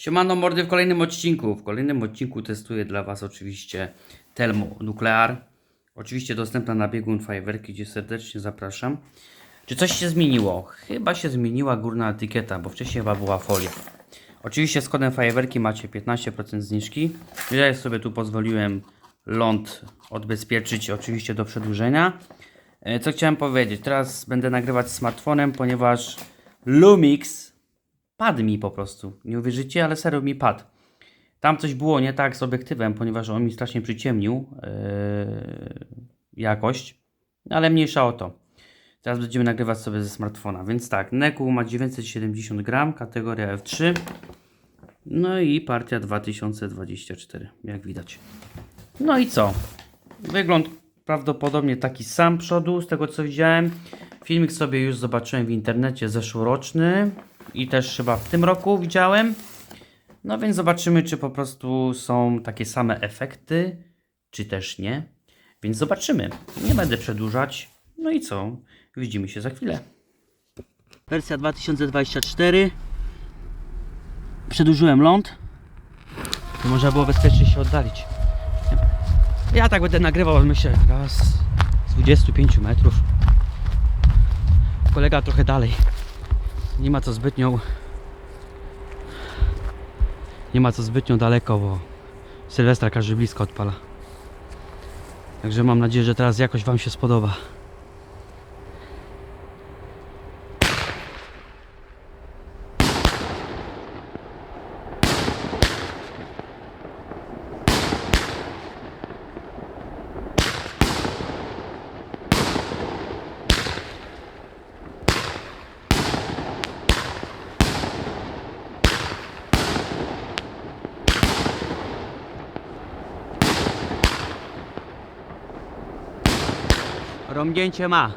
Siemano mordy w kolejnym odcinku. W kolejnym odcinku testuję dla Was oczywiście Telmo Nuclear. Oczywiście dostępna na biegun fajerwerki, gdzie serdecznie zapraszam. Czy coś się zmieniło? Chyba się zmieniła górna etykieta, bo wcześniej chyba była folia. Oczywiście z kodem fajerwerki macie 15% zniżki. Ja sobie tu pozwoliłem ląd odbezpieczyć oczywiście do przedłużenia. E, Co chciałem powiedzieć? Teraz będę nagrywać smartfonem, ponieważ Lumix padł mi po prostu. Nie uwierzycie, ale serio mi padł. Tam coś było nie tak z obiektywem, ponieważ on mi strasznie przyciemnił yy, jakość, ale mniejsza o to. Teraz będziemy nagrywać sobie ze smartfona. Więc tak, Neku ma 970 gram, kategoria F3. No i partia 2024, jak widać. No i co? Wygląd prawdopodobnie taki sam przodu, z tego co widziałem. Filmik sobie już zobaczyłem w internecie zeszłoroczny i też chyba w tym roku widziałem. No więc zobaczymy, czy po prostu są takie same efekty, czy też nie. Więc zobaczymy. Nie będę przedłużać. No i co? Widzimy się za chwilę. Wersja 2024. Przedłużyłem ląd. To można było bezpiecznie się oddalić. Ja tak będę nagrywał, myślę, raz z 25 metrów. Kolega trochę dalej. Nie ma co zbytnio. Nie ma co zbytnio daleko, bo Sylwestra każdy blisko odpala. Także mam nadzieję, że teraz jakoś Wam się spodoba. Rąbnięcie ma.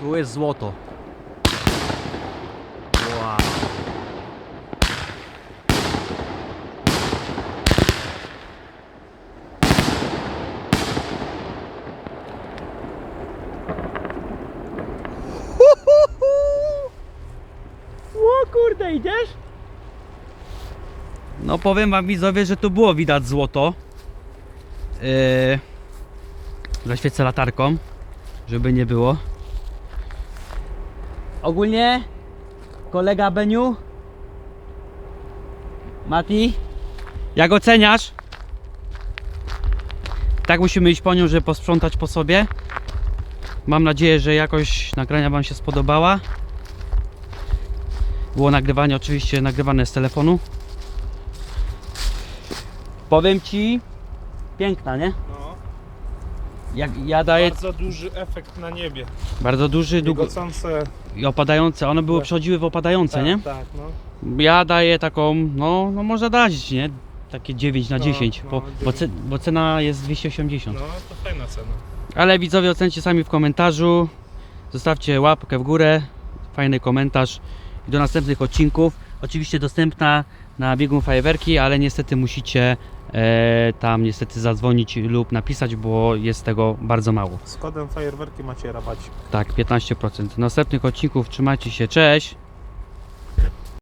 Tu jest złoto. Idziesz? No powiem wam widzowie, że tu było widać złoto. Yy, zaświecę latarką, żeby nie było. Ogólnie kolega Beniu Mati jak oceniasz? Tak musimy iść po nią, żeby posprzątać po sobie. Mam nadzieję, że jakość nagrania wam się spodobała. Było nagrywanie oczywiście nagrywane z telefonu. Powiem ci, piękna, nie? No, Jak ja daję bardzo duży efekt na niebie. bardzo duży, długo Migocące. i opadające. One były Tak. przechodziły w opadające, nie? Tak, no. Ja daję taką, no, no może dać, nie? Takie 9 na No, 10, no, bo, bo, dziewięć. ce, bo cena jest 280. No, to fajna cena. Ale widzowie ocencie sami w komentarzu. Zostawcie łapkę w górę, fajny komentarz i do następnych odcinków. Oczywiście dostępna na biegun fajerwerki, ale niestety musicie e, tam niestety zadzwonić lub napisać, bo jest tego bardzo mało. Z kodem fajerwerki macie rabacik. Tak, 15%. Następnych odcinków trzymajcie się, cześć!